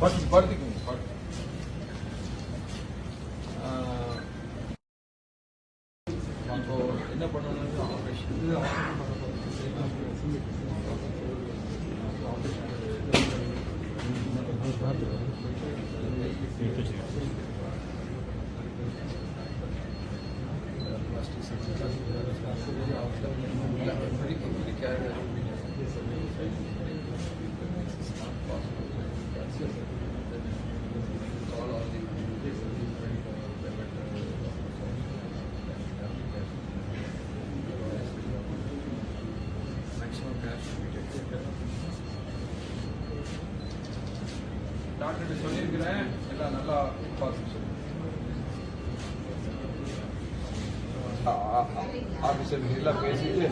படுத்து படுத்துக்குங்க படுத்து ஆஹ், அப்போ என்ன பண்ணணும் ஆப்ரேஷன் டாக்டர்கிட்ட சொல்லியிருக்கிறேன். எல்லாம் நல்லா ஆஃபீஸர் எல்லாம் பேசிட்டு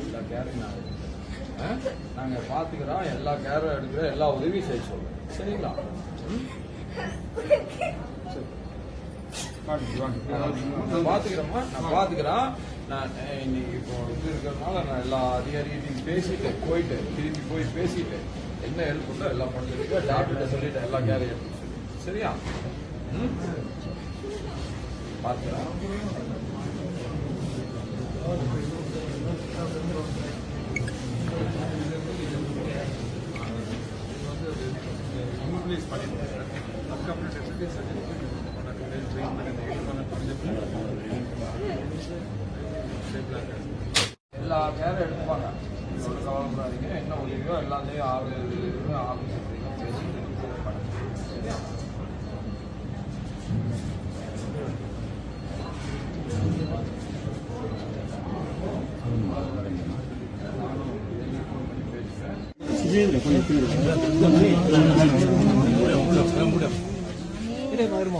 எல்லா கேரையும் நான் நாங்கள் பார்த்துக்கிறோம் எல்லா கேரும் எடுக்கிறோம் எல்லா உதவியும் செய்ய சொல்றோம். சரிங்களா? ம்? சரி. வாங்க, வாங்க. நான் பார்த்துக்கிறேம்மா நான் பார்த்துக்கிறேன் நான் இன்னைக்கு இப்போ இது இருக்கிறதுனால நான் எல்லா அதிகாரிகிட்டையும் பேசிட்டு போயிட்டு திருப்பி போய் பேசிட்டு என்ன ஹெல்ப் உண்டோ எல்லாம் பண்ணிட்டு டாக்டர்கிட்ட சொல்லிட்டு எல்லா கேரையும் எடுத்து சரியா ம் பார்த்துக்கிறேன் எல்லா நேரம் எடுப்பாங்க கவலைப்படாதீங்க என்ன உதவியோ எல்லாத்தையும் ஆறு ஆஃபீஸ்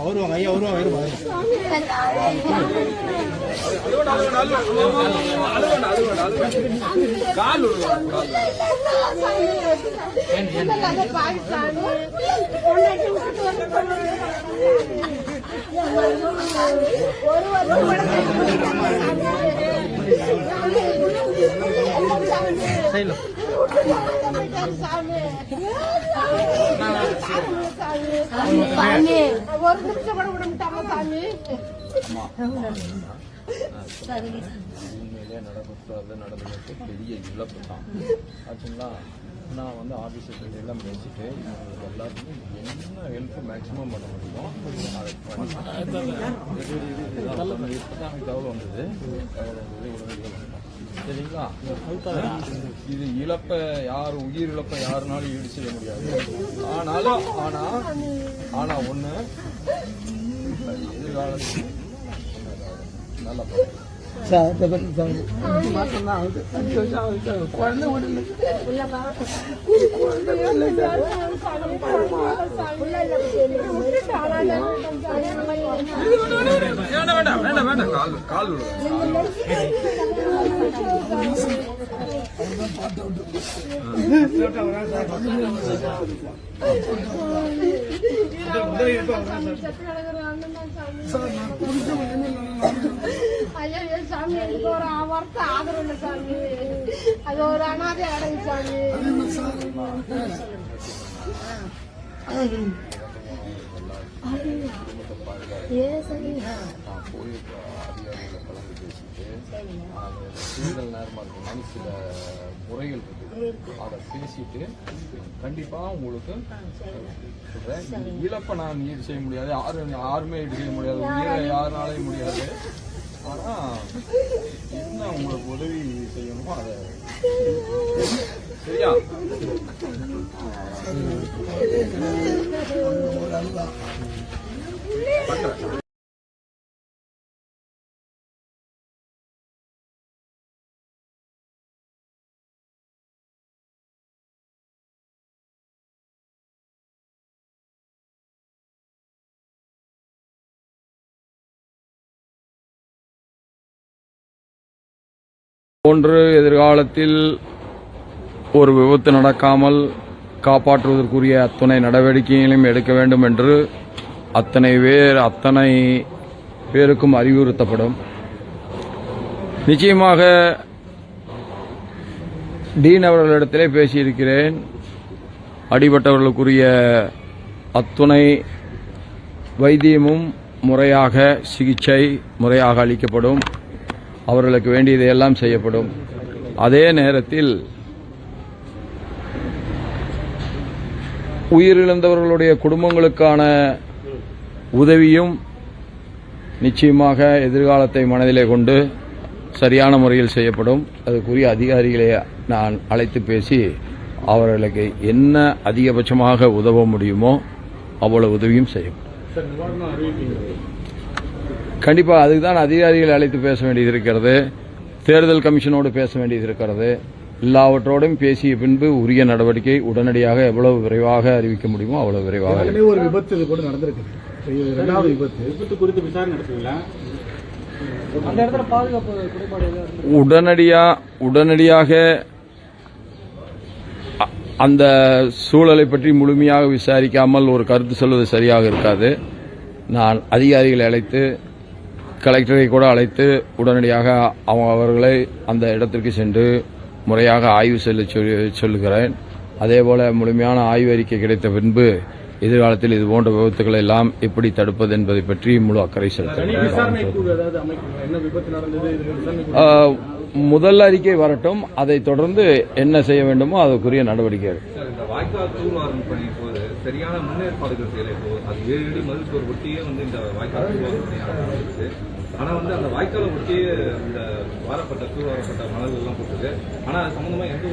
வருவாங்க ஐயா வருவாங்க வருவாங்க சாமி ஒரு நிமிஷம் கூட விட மாட்டாங்க சாமி உண்மையிலே நடந்துட்டு பெரிய இழப்பு தான் ஆச்சுங்களா நான் வந்து ஆஃபீஸர் எல்லாம் பேசிட்டு இவங்களுக்கு எல்லாத்துக்கும் என்ன ஹெல்ப் மேக்ஸிமம் பண்ண முடியுமோ அதை பண்ணி இப்பதான் தகவல் வந்தது உடனடியாக சரிங்களா? இது இழப்ப யார் உயிர் இழப்ப யாருனாலும் ஈடு செய்ய முடியாது. ஆனாலும் ஆனா ஆனா ஒண்ணு எதிர்காலத்தில் நல்லா குழந்தை வேண்டாம் வேண்டாம் வேண்டாம் வேண்டாம். கால் கால் விடுங்க ஐயோ சாமி எனக்கு ஒரு வருஷம் ஆதரவு இல்லை சாமி அது ஒரு அனாதை அடங்கு சாமி அதிகாரிகளை கலந்து பேசிட்டு அது சூழல் நேரமாக இருக்கணும் சில முறைகள் அதை பேசிட்டு கண்டிப்பா உங்களுக்கு சொல்றேன் இழப்பை நான் ஈடு செய்ய முடியாது யாரு யாருமே ஈடு செய்ய முடியாது உயிரை யாருனாலையும் முடியாது ஆனா என்ன உங்களுக்கு உதவி செய்யணுமோ அதை சரியா போன்று எதிர்காலத்தில் ஒரு விபத்து நடக்காமல் காப்பாற்றுவதற்குரிய அத்தனை நடவடிக்கைகளையும் எடுக்க வேண்டும் என்று அத்தனை பேர் அத்தனை பேருக்கும் அறிவுறுத்தப்படும். நிச்சயமாக டீன் அவர்களிடத்திலே பேசியிருக்கிறேன். அடிபட்டவர்களுக்குரிய அத்துணை வைத்தியமும் முறையாக சிகிச்சை முறையாக அளிக்கப்படும். அவர்களுக்கு வேண்டியதையெல்லாம் செய்யப்படும். அதே நேரத்தில் உயிரிழந்தவர்களுடைய குடும்பங்களுக்கான உதவியும் நிச்சயமாக எதிர்காலத்தை மனதிலே கொண்டு சரியான முறையில் செய்யப்படும். அதுக்குரிய அதிகாரிகளை நான் அழைத்து பேசி அவர்களுக்கு என்ன அதிகபட்சமாக உதவ முடியுமோ அவ்வளவு உதவியும் செய்யப்படும். கண்டிப்பா அதுக்கு தான் அதிகாரிகளை அழைத்து பேச வேண்டியது இருக்கிறது. தேர்தல் கமிஷனோடு பேச வேண்டியது இருக்கிறது. எல்லாவற்றோடும் பேசிய பின்பு உரிய நடவடிக்கை உடனடியாக எவ்வளவு விரைவாக அறிவிக்க முடியுமோ அவ்வளவு விரைவாக ஒரு விபத்து இது கூட நடந்திருக்கு. விபத்து. விபத்து குறித்து விசாரணை நடத்துவீங்களா? அந்த இடத்துல பாதுகாப்பு குறைபாடு ஏதாவது உடனடியா உடனடியாக அந்த சூழலை பற்றி முழுமையாக விசாரிக்காமல் ஒரு கருத்து சொல்வது சரியாக இருக்காது. நான் அதிகாரிகளை அழைத்து கலெக்டரை கூட அழைத்து உடனடியாக அவங்க அவர்களை அந்த இடத்திற்கு சென்று முறையாக ஆய்வு செல்ல சொல்லி சொல்லுகிறேன். அதேபோல முழுமையான ஆய்வு அறிக்கை கிடைத்த பின்பு எதிர்காலத்தில் இது போன்ற விபத்துக்களை எல்லாம் எப்படி தடுப்பது என்பதை பற்றி முழு அக்கறை செலுத்துகிறேன். முதல் அறிக்கை வரட்டும். அதை தொடர்ந்து என்ன செய்ய வேண்டுமோ அதுக்குரிய நடவடிக்கை சரியான முன்னேற்பாடுகள் செய்யலை. இப்போ அது ஏழு அடி மருத்துவர் ஒட்டியே வந்து இந்த வாய்க்கால் தூர்வாரும் பணி ஆனா வந்து அந்த வாய்க்காலை ஒட்டியே இந்த வாரப்பட்ட தூர்வாரப்பட்ட மணல் எல்லாம் போட்டுருக்கு. ஆனா அது சம்பந்தமா எந்த